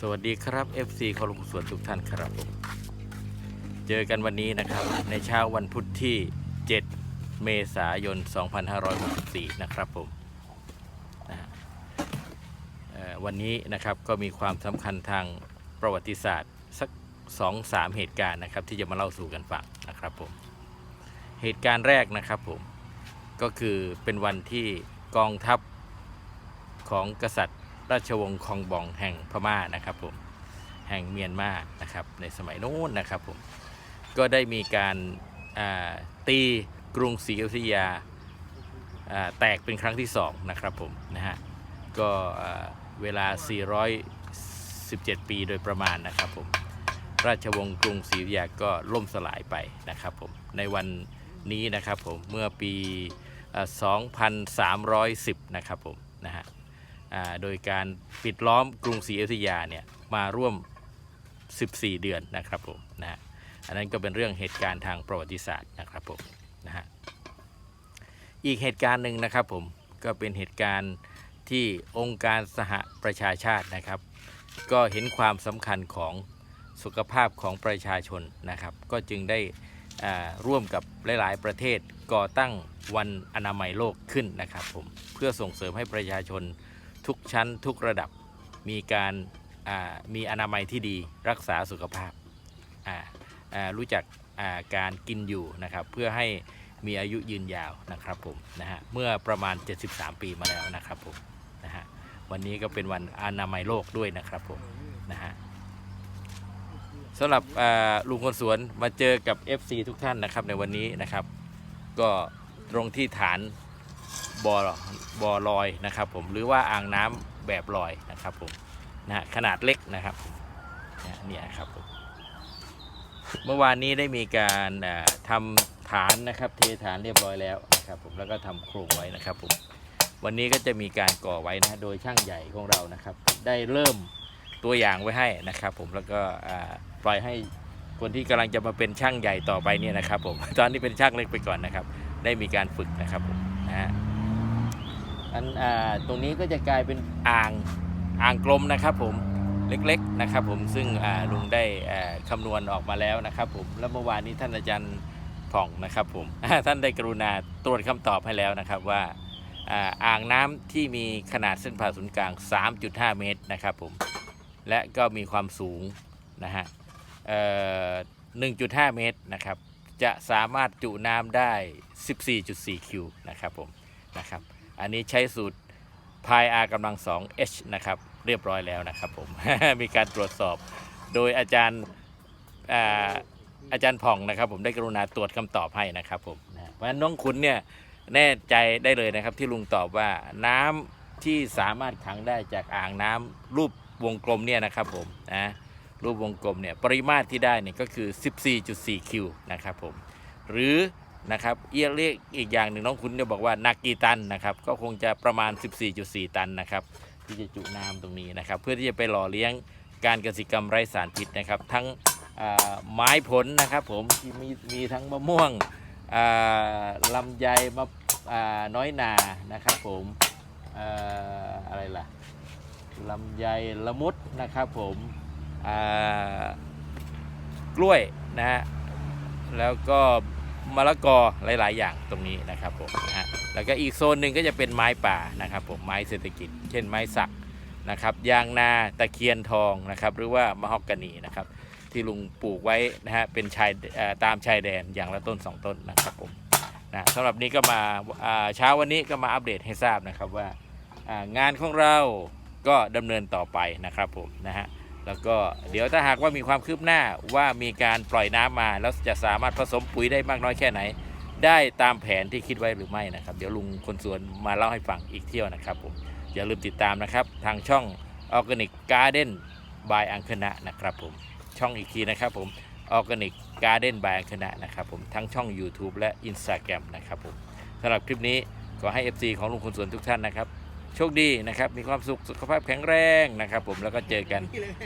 สวัสดีครับ FC คอลงสวนทุกท่านครับผมเจอกันวันนี้นะครับ ในเช้าวันพุธที่ 7 เมษายน 2564 นะครับผมนะฮะเอ่อวันนี้นะครับก็มีความสำคัญทางประวัติศาสตร์ สัก 2-3 เหตุการณ์นะครับ ที่จะมาเล่าสู่กันฟังนะครับผม เหตุการณ์แรกนะครับผม ก็คือเป็นวันที่กองทัพของกษัตริย์ ราชวงศ์คองบองแห่งพม่านะครับผมแห่งเมียนมานะครับในสมัยโน้นนะครับผมก็ได้มีการาตีกรุงศรีอยุธยาาแตกเป็นครั้งที่สองนะครับผมนะฮะก็เวลา 417 ปีโดยประมาณนะครับผมราชวงศ์กรุงศรีอยุธยาก็ล่มสลายไปนะครับผมในวันนี้นะครับผมเมื่อปี 2310 นะครับผมนะฮะ โดยการปิดล้อมกรุงศรีอยุธยาเนี่ยมาร่วม 14 เดือนนะครับผมนะฮะอันนั้นก็เป็นเรื่องเหตุการณ์ทางประวัติศาสตร์นะครับผมนะฮะอีกเหตุการณ์หนึ่งนะครับผมก็เป็นเหตุการณ์ที่องค์การสหประชาชาตินะครับ ก็เห็นความสำคัญของสุขภาพของประชาชนนะครับ ก็จึงได้อ่าร่วมกับหลาย ๆ ประเทศก่อตั้งวันอนามัยโลกขึ้นนะครับผมเพื่อส่งเสริมให้ประชาชน ทุกชั้นทุกระดับมีการมีอนามัยที่ดีรักษาสุขภาพรู้จักการกินอยู่นะครับ เพื่อให้มีอายุยืนยาวนะครับผมนะฮะเมื่อประมาณ 73 ปีมาแล้วนะครับผมนะฮะวันนี้ก็เป็นวันอนามัยโลกด้วยนะครับผมนะฮะสำหรับลุงคนสวนมาเจอกับ FC ทุกท่านนะครับในวันนี้นะครับ ก็ตรงที่ฐาน บ่อบ่อลอยนะครับผมหรือว่าอ่างน้ำแบบลอยนะครับผมนะขนาดเล็กนะครับเนี่ยครับผมเมื่อวานนี้ได้มีการอ่าทำฐานนะครับ เทฐานเรียบร้อยแล้วนะครับผมแล้วก็ทำโครงไว้นะครับผมวันนี้ก็จะมีการก่อไว้นะโดยช่างใหญ่ของเรานะครับ ได้เริ่มตัวอย่างไว้ให้นะครับ ผมแล้วก็ปล่อยให้คนที่กำลังจะมาเป็นช่างใหญ่ต่อไปเนี่ยนะครับ ผมตอนนี้เป็นช่างเล็กไปก่อนนะครับ ได้มีการฝึกนะครับผม อันอ่าตรงนี้ก็จะกลายเป็นอ่างอ่างกลมนะครับผมเล็กๆนะครับผมซึ่งลุงได้คำนวณออกมาแล้วนะครับผมแล้วเมื่อวานนี้ท่านอาจารย์ผ่องนะครับผมท่านได้กรุณาตรวจคำตอบให้แล้วนะครับว่าอ่างน้ำที่มีขนาดเส้นผ่าศูนย์กลาง 3.5 เมตรนะครับผมและก็มีความสูงนะฮะเอ่อ1.5 เมตรนะครับจะสามารถจุน้ำได้ 14.4 คิวนะครับผมนะครับ อันนี้ใช้สูตร pi r กำลัง 2 h นะครับ เรียบร้อยแล้วนะครับผม มีการตรวจสอบโดยอาจารย์อาอาจารย์ผ่องนะครับผมได้กรุณาตรวจคำตอบให้นะครับผมเพราะฉะนั้นน้องคุณเนี่ยแน่ใจได้เลยนะครับที่ลุงตอบว่าน้ำที่สามารถขังได้จากอ่างน้ำรูปวงกลมเนี่ยนะครับผมนะรูปวงกลมเนี่ยปริมาตรที่ได้เนี่ยก็คือ 14.4 คิวนะครับผมหรือ นะครับเอียเรียกอีกอย่างหนึ่งน้องคุณเนี่ยบอกว่าหนักกี่ตันนะครับ ก็คงจะประมาณ 14.4 ตันนะครับ ที่จะจุน้ำตรงนี้นะครับ เพื่อที่จะไปหล่อเลี้ยงการเกษตรกรรมไร้สารพิษนะครับ ทั้งไม้ผลนะครับ ผมที่มีมีทั้งมะม่วงลำไยมะน้อยนานะครับผมออะไรล่ะลำไยละมุดนะครับผมกล้วยนะฮะแล้วก็ มะละกอหลาย ๆ อย่างตรงนี้นะครับผมนะฮะแล้วก็อีกโซนหนึ่งก็จะเป็นไม้ป่านะครับผมไม้เศรษฐกิจ เช่นไม้สักนะครับยางนาตะเคียนทองนะครับหรือว่ามะฮอกกานีนะครับที่ลุงปลูกไว้นะฮะเป็นชายตามชายแดนอย่างละต้น 2 ต้นนะครับผมนะสำหรับนี้ก็มาเช้าวันนี้ก็มาอัปเดตให้ทราบนะครับว่าอ่างานของเราก็ดำเนินต่อไปนะครับผมนะฮะ แล้วก็เดี๋ยวถ้าหากว่ามีความคืบหน้าว่ามีการปล่อยน้ำมา แล้วจะสามารถผสมปุ๋ยได้มากน้อยแค่ไหน ได้ตามแผนที่คิดไว้หรือไม่นะครับ เดี๋ยวลุงคนสวนมาเล่าให้ฟังอีกเที่ยวนะครับผมอย่าลืมติดตามนะครับ ทางช่อง Organic Garden by อังคณะนะครับผมช่องอีกทีนะครับผม Organic Garden by อังคณะนะครับผมทั้งช่อง YouTube และ Instagram นะครับผมสำหรับคลิปนี้ขอให้ FC ของลุงคนสวนทุกท่านนะครับ โชคดีนะครับ มีความสุขสุขภาพแข็งแรงนะครับ ผมแล้วก็เจอกัน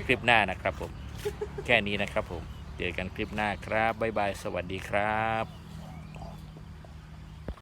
คลิปหน้านะครับผม แค่นี้นะครับผม เจอกันคลิปหน้าครับบ๊ายบาย สวัสดีครับ